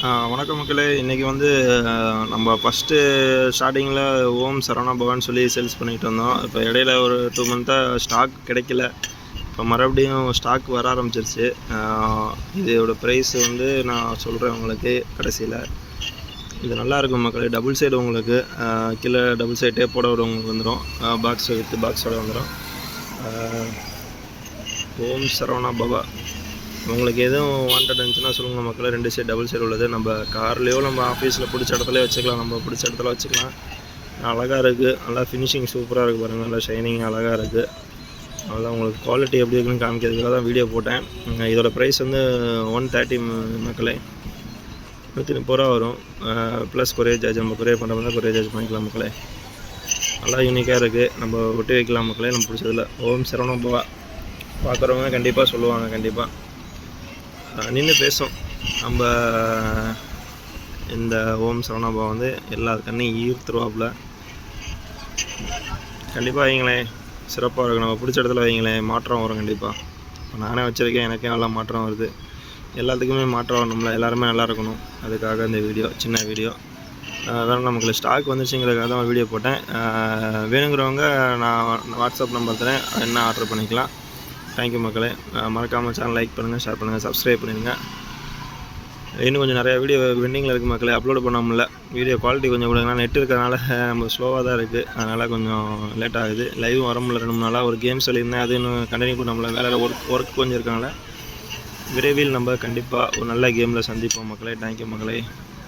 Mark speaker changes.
Speaker 1: வணக்கம் மக்களே. இன்றைக்கி வந்து நம்ம ஃபஸ்ட்டு ஸ்டார்டிங்கில் ஓம் சரவணா பவன் சொல்லி சேல்ஸ் பண்ணிகிட்டு இருந்தோம் இப்போ இடையில ஒரு டூ மந்த்தாக ஸ்டாக் கிடைக்கல. இப்போ மறுபடியும் ஸ்டாக் வர ஆரம்பிச்சிருச்சு. இதோட ப்ரைஸ் வந்து நான் சொல்கிறேன் உங்களுக்கு கடைசியில். இது நல்லாயிருக்கும் மக்களே. டபுள் சைடு உங்களுக்கு கீழே டபுள் சைடு டேப்போட ஒரு உங்களுக்கு வந்துடும் பாக்ஸ் வித்து பாக்ஸோட வந்துடும் ஓம் சரவணா பவா உங்களுக்கு எதுவும் வாண்டட் இருந்துச்சுன்னா சொல்லுங்கள் மக்களே. ரெண்டு சைடு டபுள் சைடு உள்ளது. நம்ம கார்லேயோ நம்ம ஆஃபீஸில் பிடிச்ச இடத்துல வச்சுக்கலாம். நம்ம பிடிச்ச இடத்துல வச்சுக்கலாம். அழகாக இருக்குது நல்லா ஃபினிஷிங் சூப்பராக இருக்குது பாருங்கள் நல்லா ஷைனிங் அழகாக இருக்குது அதெல்லாம் உங்களுக்கு குவாலிட்டி எப்படி இருக்குன்னு காமிக்கிறதுக்காக தான் வீடியோ போட்டேன். இதோட ப்ரைஸ் வந்து ஒன் தேர்ட்டி மக்களே. நூற்றி முப்பது ரூபா வரும். ப்ளஸ் கொரியர் சார்ஜ் நம்ம கொரியர் பண்ணுற மாதிரி கொரியர் சார்ஜ் பண்ணிக்கலாம் மக்களே. நல்லா யூனிக்காக இருக்குது நம்ம ஒட்டி வைக்கலாம் மக்களே. நம்ம பிடிச்சதில்ல ஓம் சரவணம் போவா. பார்க்குறவங்க கண்டிப்பாக சொல்லுவாங்க. கண்டிப்பாக நின்று பேசும். நம்ம இந்த ஓம் சரவணாபா வந்து எல்லா கண்ணையும் ஈர்த்துருவாப்புல. கண்டிப்பாக வைங்களேன் சிறப்பாக இருக்கும். நம்ம பிடிச்ச இடத்துல வைங்களேன் மாற்றம் வரும் கண்டிப்பாக இப்போ நானே வச்சுருக்கேன் எனக்கே நல்லா மாற்றம் வருது. எல்லாத்துக்குமே மாற்றம் வரணும்ல எல்லாருமே நல்லா இருக்கணும். அதுக்காக இந்த வீடியோ சின்ன வீடியோ. அதான் நமக்கு ஸ்டாக் வந்துச்சுங்கிறதுக்காக தான் வீடியோ போட்டேன். வேணுங்கிறவங்க நான் வாட்ஸ்அப் நம்பர் தரேன். என்ன ஆர்டர் பண்ணிக்கலாம். தேங்க்யூ மக்களே. மறக்காமல் சேனல் லைக் பண்ணுங்கள் ஷேர் பண்ணுங்கள் சப்ஸ்கிரைப் பண்ணிடுங்க. இன்னும் கொஞ்சம் நிறையா வீடியோ பெண்டிங்கில் இருக்குது மக்களே. அப்லோட் பண்ண முடியல. வீடியோ குவாலிட்டி கொஞ்சம் கொடுங்கன்னா நெட் இருக்கிறனால நம்ம ஸ்லோவாக தான் இருக்குது அதனால் கொஞ்சம் லேட் ஆகுது. லைவும் வர முடியல. ரெண்டு மூணு நாளாக ஒரு கேம் சொல்லியிருந்தேன். அது இன்னும் கண்டினியூ பண்ண முடியல. வேலை ஒர்க் ஒர்க் கொஞ்சம் இருக்கனால விரைவில் நம்ம கண்டிப்பாக ஒரு நல்ல கேமில் சந்திப்போம் மக்களே. தேங்க்யூ மக்களே.